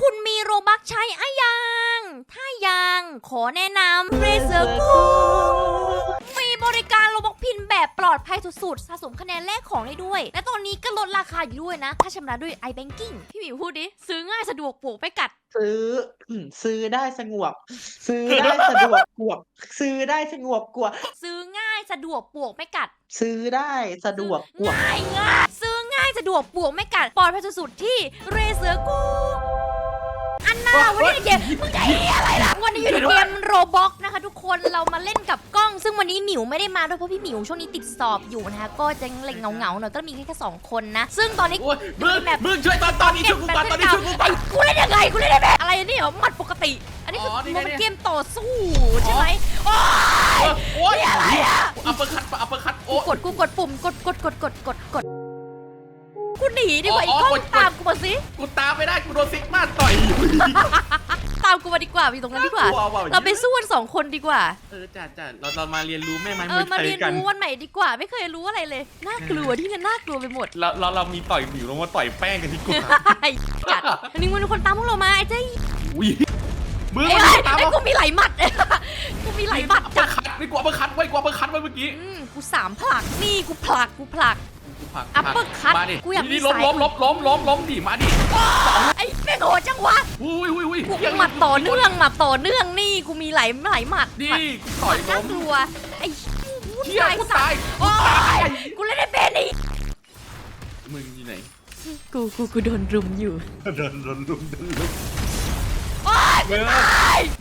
คุณมีโรบักใช้อะยัง ถ้ายัง ขอแนะนำเรเซอร์กูมีบริการโรบักพินแบบปลอดภัยสุดๆ สะสมคะแนนแลกของได้ด้วย และตอนนี้ก็ลดราคาอยู่ด้วยนะ ถ้าชำระด้วย iBanking พี่หมิวพูดดิ ซื้อง่ายสะดวกปลูกไม่กัด ซื้ออืมซื้อได้สงบซื้อได้สะดวกกวบ ซื้อได้สงบกวบ ซื้อง่ายสะดวกปลูกไม่กัด ซื้อได้สะดวกกวบ ง่ายง่ายซื้อง่ายสะดวกปลูกไม่กัดปลอดภัยสุดๆที่เรเซอร์กู อันน่าวันนี้เกมมึงจะเหี้ยอะไรล่ะวันนี้อยู่ในเกมโรบ็อกนะคะ ทุกคนเรามาเล่นกับกล้อง ซึ่งวันนี้หมิวไม่ได้มาด้วยเพราะพี่หมิวช่วงนี้ติดสอบอยู่นะคะก็จะเล่นเงาๆหน่อยก็มีแค่สองคนนะ ซึ่งตอนนี้โอ้ยมึงมึงช่วยตอนตอนนี้ช่วยกูก่อนตอนนี้ช่วยกูก่อนไกูเล่นยังไงกูเล่นได้แบบอะไรนี่เหรอหมัดปกติ อันนี้คืออ๋อนี่ไงมันเป็นเนี่ยเกมต่อสู้ใช่ไหมโอ้ยโอ้ยอะไรอะอัปเปอร์คัตอัปเปอร์คัตโอ้กดกูกดปุ่มกดกดกดกดกดกด กูหนีดีกว่าอ๋อีอกล้องกดกดตามกูมาสิกูตามไม่ได้กูโดนซิกมาต่อย ตามกูมาดีกว่าไปตรงนั้นดีกว่า กลัวว่ะ เราไปสู้กันสองคนดีกว่า เออจ้าจ้าเราเรามาเรียนรู้แม่ไม้เอมืออมาไทยเรียนกัน รู้วันใหม่ดีกว่า ไม่เคยรู้อะไรเลยน่ากลัวที่กันน่ากลัวไปหมดเราเราเรามีต่อยหมิวลงมาต่อยแป้งกันดีกว่าไอ้จัดอันนี้มันคนตามพวกเรามาไอ้เจ้ยอุ้ยมึงไอ้มันไอ้ตามไอ้เรากูมีไหลหมัด กูมีไหลหมัดอัปเปจัอดร์คัตไม่กลัวอัปเปอร์คัตไว้กลัวอัปเปอร์คัตไว้เมื่อกี้ อืมกูสามผลักนี่กูผลักกูผลัก กูผลักอัปเปอร์คัตมาดิกูอยากมีนี่ล้มสาย ล้มล้มล้มล้มล้มดิมาดิไอ้แม่งโหดจังวะอุ้ยอุ้ยอุ้ยกูหมัดต่อเนื่องหมัดต่อเนื่องนี่กูมีไหลไหลหมัดดิหมัดกูต่อยน่าล้มกลัวไอ้วุ่นเชี่ยวายกูสัตตายว์โอ้ยกูเล่นได้เป็นอีกมึงอยู่ไหนกูกูกูโดนรุมอยู่ เดินลุมเดินลุมโอ้ยมึง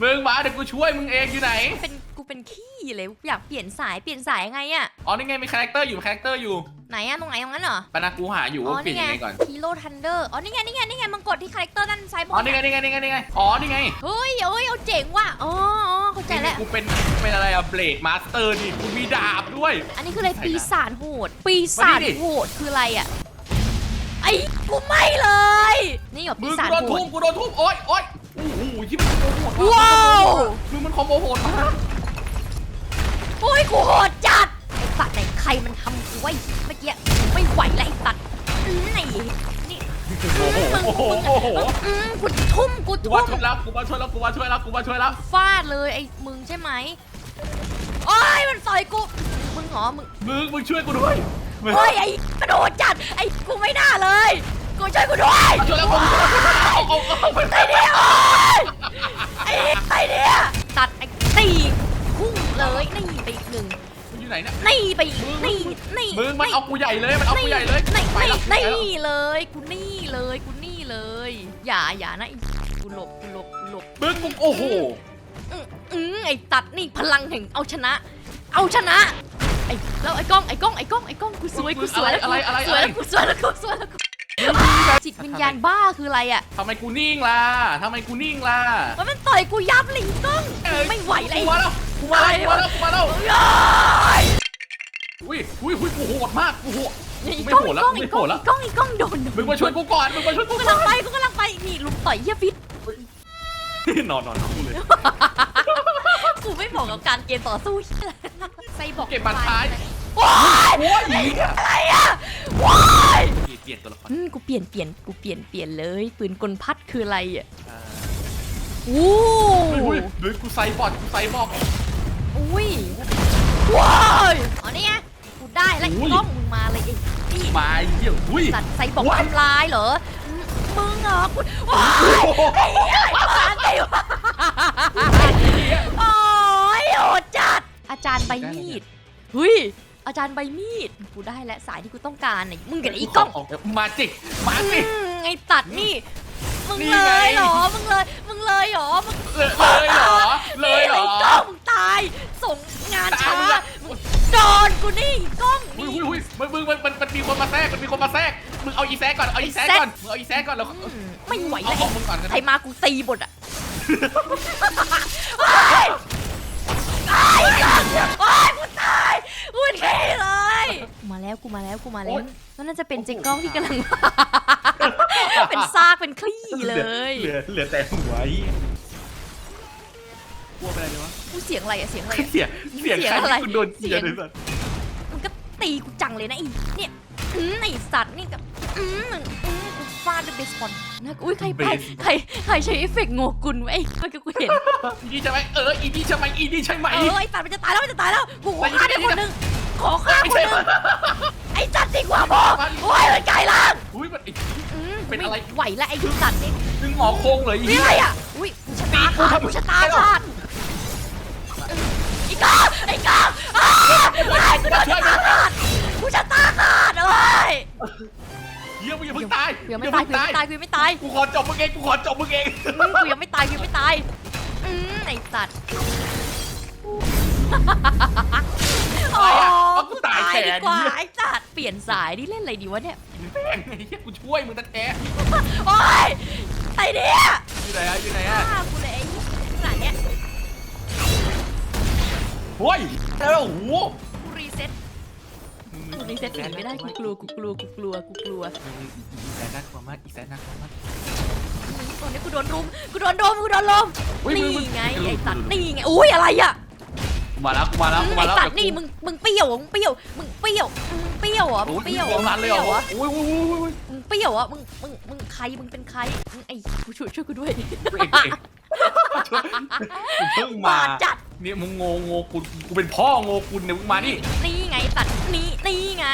มึงมาเดี๋ยวกูช่วยมึงเองอยู่ไหนเป็นกูเป็นขี้เลยอยากเปลี่ยนสายเปลี่ยนสายยังไงอะอ๋อนี่ไงมีคาแรคเตอร์อยู่คาแรคเตอร์อยู่ ไหนอะตรงไหนตรงนั้นเหรอ ปะนะกูหาอยู่อ๋อว่าเปลี่ยนี่นไงยังไงก่อน ฮีโร่ทันเดอร์ อ๋อ นี่ไง นี่ไง นี่ไงมึงกดที่คาแรคเตอร์ด้านซ้ายบอ๋อนนี่ไงนี่ไงนี่ไงนี่ไง อ๋อ นี่ไงเฮ้ยเอ้ย เอาเจ๋งว่ะ อ๋ออ๋อเข้าใจแล้ว กูเป็นเป็นอะไรอะเบลดมาสเตอร์นี่กูมีดาบด้วย อันนี้คืออะไร ปีศาจโหด ปีศาจมานี่ดิโหดคืออะไรอะไอ้กูไม่เลย นี่เหรอมึปีงศาจกูโดนโหทุดบกูโดนทุบโอ๊ยโอ๊ยโอ้โหยิ่งมันคอมโบโหดมากว้าว มึงมันคอมโบโหดมาก โอ้ยกูโหดจัดไอ้สัตว์ไหนใครมันทำกูไว้เมื่ อกี้ไม่ไหวแล้วไอ้สัตว์อืมไหนนี่โอ้โหมึงโอ้โหมึงโอ้โหอืมกูทุ่มกูกูทุ่มามช่วยแล้วกูมาช่วยแล้วกูมาช่วยแล้วกูมาช่วยแล้วฟาดเลยไอ้มึงใช่ไหมโอ้ยมันต่อยกูมึงเหรอมึง มึงมึงช่วยกูด้วยมึงโอ้ยไอ้กระโดดจัดไอ้กูไม่น่าเลย กูช่วยกูด้วยช่วยแล้วกูเอาเอาเอาไปไอ้เนี่ยโนเนี่ย นี่ไปอีกนี่นี่มึงมันเอากูใหญ่เลยมันเอากูใหญ่เลยนี่ไปนี่แล้วไปแล้วนี่เลยกูนี่เลยกูนี่เลย อย่าอย่านะไอ้กูหลบกูหลบกูหลบมึงมึงโอ้โหอืมอืมไอ้ตัดนี่พลังแห่งเอาชนะ เอาชนะไอ้แล้วไอ้กล้องไอ้กล้องไอ้กล้องไอ้กล้องกูสวยกูสวยแล้วกูอะไรอะไรสวยอะไรแล้วกูสวยแล้วกูสวยแล้วกูจิตวิญญาณบ้าคืออะไรอะทำไมกูนิ่งล่ะทำไมกูนิ่งล่ะ มันมันต่อยกูยับเลยไอ้กล้องไม่ไหวเลยกูมาแล้ว กูมาแล้วกูมาแล้วกูมาแล้วเอ้ยอุ้ยอุ้ยอุ้ยกูโหดมากกูโหดไอ้ไม่กล้องโหดแล้วไอ้ไม่กล้องโหดแล้วไอ้กล้องไอ้กล้องโดนมึงมาช่วยกูก่อนมึงมาช่วยกูกูก่กำอลันงไปกูกำลังไปนี่ลุมต่อยเฮียฟิตนอนนอนนอนกูเลย กูไม่เหมาะกับการเกมต่อสู้เหี้ยใส่บอกเก็บบัตรท้าย ว้ายโอ้ยอะไรอะว้ายเปลี่ยนตัวละครอืมกูเปลี่ยนเปลี่ยนกูเปลี่ยนเปลี่ยนเลยปืนกลพัดคืออะไรอะอ่าอู้อุ้ยเฮ้ยกูใส่บอดกูใส่บอก อุ้ยว้ายอ๋อนี่ไงกูได้แล้วอุ้ไอ้ยกล้องมึงมาเลยไอ้นี่มาเยี่ยมอุ้ย สัตว์ใส่บอกว้าย ทำลายเหรออืมมึงเหรอกูว้ายไอ้เหี้ยไอ้บ้าไอ้บ้าโอ้ยโหดจัด อาจารย์ใบมีดเฮ้ยอาจารย์ใบมีดกูได้แล้วสายที่กูต้องการน่ะมึงกับไอ้กล้องมาจิกมาอืจิมไอ้ตัดนี่ มึงนี่เลไงยเหรอ มึงเลย มึงเลยเหรอ มึงเลยเหรอ เลยเหรอไอ้กล้องมึงตาย ส่งงานช้าตายมึงอะโดนกูนี่กล้องอุ้ยนี่ อุ้ยอุ้ยมึงมึงมันมันมันมีคนมาแทรกมันมีคนมาแทรกมึงเอาอีแซกก่อนเอาอีแซกก่อนมึงเอาอีแซกก่อนแล้ว อืมไม่ไหวเอาแล้วเอามึงก่อนกันใครมากูตีหมดอะโอ้ยตายโอ้ยกูตายกูเท่เลยกูมาแล้วกูมาแล้วกูมาแล้วนั่นน่าจะเป็นเจ๊กล้องที่กำลังมา เป็นซากเป็นคลี่เลยเหลือเหลือแต่หัวไอ้กลัวไปอะไรดีวะกูเสียงอะไรอะเสียงอะไรอะ เสียงเสียงเสียงใครอะไรที่คุณโดนเสีเสียยงงเลยสัตว์มึงก็ตีกูจังเลยนะไอีเนี่ยอืมไอสัตว์นี่กับอืมอืมกูฟฟาดด้วยเบสบอลนะอุ้ยใครใครใครใครใช้เอฟเฟกต์โงกุลไว้เมื่อกี้กูเห็น อีนี่ใช่ไหมเอออีนี่ใช่ไหมอีนี่ใช่ไหม เออไอ้สัตว์มันจะตายแล้วมันจะตายแล้วกูขอฆ่าได้คนหนึ่งขอฆ่าคนหนึ่งไอ้จัดดีกว่าพอโอ้ยมันไกลล่างอุ้ยมันไอ้อืม เป็นอะไรม่ไหวแล้วไอ้สัตว์นี่มึงหมอโคงเลยอีนี่อะไรอะ อุ้ยกูชะตาขาดกูชะตาขาดอีกาไอ้กาอ้าไอ้กูโดนชะตาขาดกูชะตาขาดเอ้ยเยี่ยมมึงอย่าเพิ่งตายกูยังไม่ตายกูยังไม่ตายกูยังไม่ตายกูขอจบมึงเองกูขอจบมึงเองอืมกูยังไม่ตายกูยังไม่ตายอืมไอ้สัตว์อะไรอะเอากูตายแทดีนกว่าไอ้สัตว์ เปลี่ยนสายนี่เล่นอะไรดีวะเนี่ย แม่งไอ้เหี้ยกูช่วยมึงตั้งแท้โอ๊ยไอ้เนี่ยอยู่ไหนอะอยู่ไหนอะฆ่ากูเลยไอ้ขนาดเนี้ยโอ้ยแล้วโอ้โหกูรีเซ็ตกูรีเซ็ตหนีไม่ได้กูกลัวกูกลัวกูกลัวกูกลัวอีแซนน่ากลัวมากอีแซนน่ากลัวมาก ตอนนี้กูโดนรุมกูโดนรุมกูโดนรุมอุ๊ยมึงมึง นี่ไงไอ้สัตว์นี่ไงอุ้ยอะไรอะ กูมาแล้วกูมาแล้วกูไอ้มาแล้วสัตว์นี่มึงมึงเปรี้ยวมึงเปรี้ยวมึงเปรี้ยวมึงเปรี้ยวเหรอมึโอ้งยเปรี้ยวลงร้านเลยเหรอมึงโอ้ยโอ้ยโอ้ยโอ้ยมึงเปรี้ยวเหรอมึงมึงมึงใครมึงเป็นใครมึงไอ้กูช่วยช่วยกูด้วยเอกเอกเพิ่งมา บาดจัดเนี่ยมึงโงโงกุลกูเป็นพ่อโงกุลเนี่ยมึงมานี่นี่ไงสัตว์นี่นี่ไง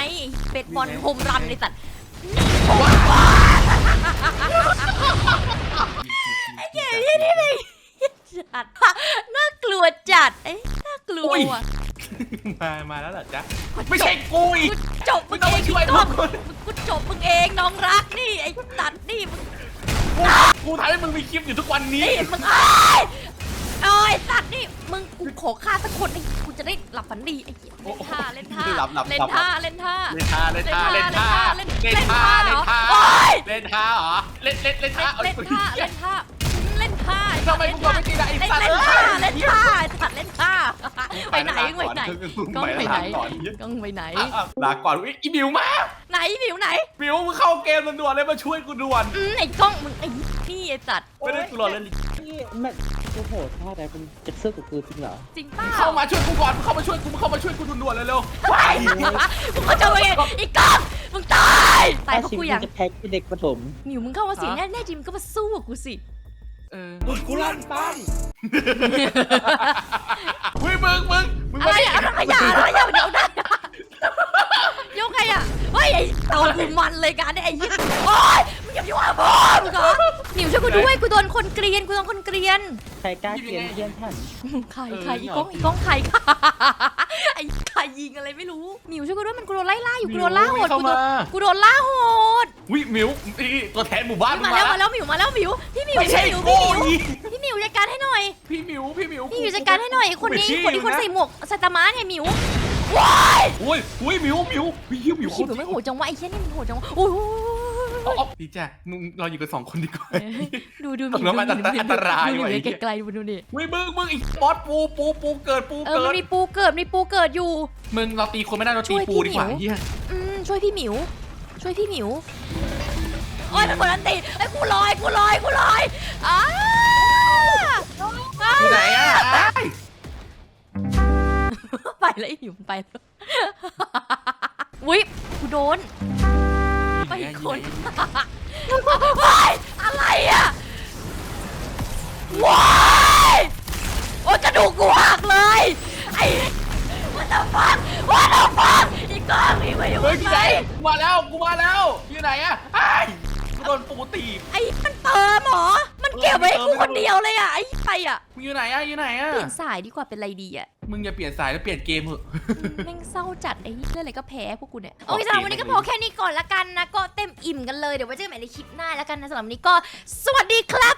เบสบอลนี่ไงโฮมรันไอ้สัตว์เก๋ยี่นี่เลยจัดน่าก ลัวจัด เอ้ยน่ากลัวอุ้ยว่ะมา มาแล้วเหรอจ๊ะ ไม่ใช่กูอีก กูจบมึงไม่ต้องเอมางช่วยก้องกูกูจบมึงเองน้องรักนี่ไอ้ตัดนี่มึงกูทำให้มึงมีคลิปอยู่ทุกวันนี้ นี่มึงเอ้ยเอ้ยตัดนี่มึงกูขอฆ่าสักคนนี่กูจะได้หลับฝันดีไอ้เหี้ยเล่นท่าเล่นท่าหลับหลับเล่หลันบท่าเล่นท่าเล่นท่าเล่นท่าเล่นท่าเล่นเล่นท่าท่าเล่เล่นนท่าท่าโอ๊ยเล่นท่าเหรอเล่นเล่นเล่นท่าเล่นท่าเล่นท่า เล่นท่าทำไมมึงไม่ตีได้ไอ้เล่นสัตว์เล่นเอ้ท่ายเล่นท่าตัดเล่นท่าไปไหนไปไหนกล้องไปไหนก่อนกล้องไปไหนลาก่อนอุ๊ยอีบิวมาไหนหมิวไหนบิวมึงเข้าเกมด่วนๆเลยมาช่วยกูด่วนอืมไอ้กล้องมึงไอ้นี่ไอ้จัดไม่ได้กูรอเล่นนี่แม่โอ้โหท่าไหนเป็นจะเสื้อกับกูจริงเหรอจริงเปล่าเข้ามาช่วยกูก่อนมึงเข้ามาช่วยกูมึงเข้ามาช่วยกูด่วนๆเลยเร็วไปมึงเข้าใจไหมไอ้กล้องมึงตายตายเพราะชีกูวิตยังจะแพ็กเป็นเด็กประถมหมิวมึงเข้ามาสิแน่แน่จริงมึงก็มาสู้กับกูสิ เออกูลั่นปั้นเฮ้ยมึงมึงมึงอะไรมาดิอะอะไรอะอะไรอะเดี๋ยวได้ยกใครอะเฮ้ยไอ้ตอนกูมันเลยการเนี่ยไอ้ยี่โอ๊ยมึงอย่ายุ่งกับผมมึงเหรอหมิวช่วยกูด้วยกูโดนคนเกรียนกูโดนคนเกรียนใครกล้าเกลียนเพื่อนท่านใครใครอีกล้องอีกล้องใครค่ะไอ้ใครยิงอะไรไม่รู้หมิวช่วยกูด้วยมันกูโดนไล่ล่าอยู่กูโดนล่าโหดเข้ากูโดมานกูโดนล่าโหด วิหมิวนี่ตัวแทนหมู่บ้านมึมางแล้วมามาแล้วหมิวมาแล้วหมิวพี่หมิวไม่ใช่พี่หมิวกูพี่หมิวอีพี่หมิวจัดการให้หน่อย พี่หมิวพี่หมิวพี่หมิวจัดการให้หน่อยไอ้คนนี้กูคนนี้คนนะใส่หมวกซาตามะเนี่ยหมิวว้ายอุ้ยอุ้ยหมิวหมิวพี่หมิวหมิวพี่หมิวไม่โหดจังวะไอ้เชี่ยนี่มันโหดจังวะโอ้ยเอาเอาดีจ้ะมึงเราอยู่กันสองคนดีกว่าดูดูหตมิกวลงมันอันตรายดูหว่ะมิไอ้วเหี้ยไกลๆดูดูนี่อุ้ยมึงมึงอีกบอสปูปูปูเกิดปูเออเกิมันดมีปูเกิดมีปูเกิดอยู่ มึงเราตีคนไม่ได้เราตีช่วยปูดีกว่าพี่หมิวเฮียอืมช่วยพี่หมิว ช่วยพี่หมิวโอ้ยมันหมดอันติไอ้ยกูลอยกูลอยกูลอยอ้าอ้าอยู่ไหนอะอ้ายไปแล้วไอ้หมิวมันไปแล้วอุ้ยกูโดน ไปคนว้ายอะไรอะว้ายโอ้ยกระดูกกูหักเลย ไอ้วัตฟังวั ตฟังอีกก้อนนี่ไม่อยู่เฮ้ยไหกูนไหนมาแล้วกูมาแล้วอยู่ไหนอะอ้ายกูโดนปูตีไอ้มันเติมเหรอ มันเก็บไว้ให้กูคนเดียวเลยอะไอ้ใครอะมึงอยู่ไหนอะอยู่ไหนอะเปลี่ยนสายดีกว่าเป็นไรดีอะมึงอย่าเปลี่ยนสายแล้วเปลี่ยนเกมเถอะ แม่งเศร้าจัดไอ้เรื่องอะไรก็แพ้พวกกูเนี่ยโอโอเค เคสำหรับวันนี้ก็พอแค่นี้ก่อนละกันนะ ก็เต็มอิ่มกันเลยเดี๋ยวไว้เจอกันใหม่ในคลิปหน้าแล้วกันนะสำหรับวันนี้ก็สวัสดีครับ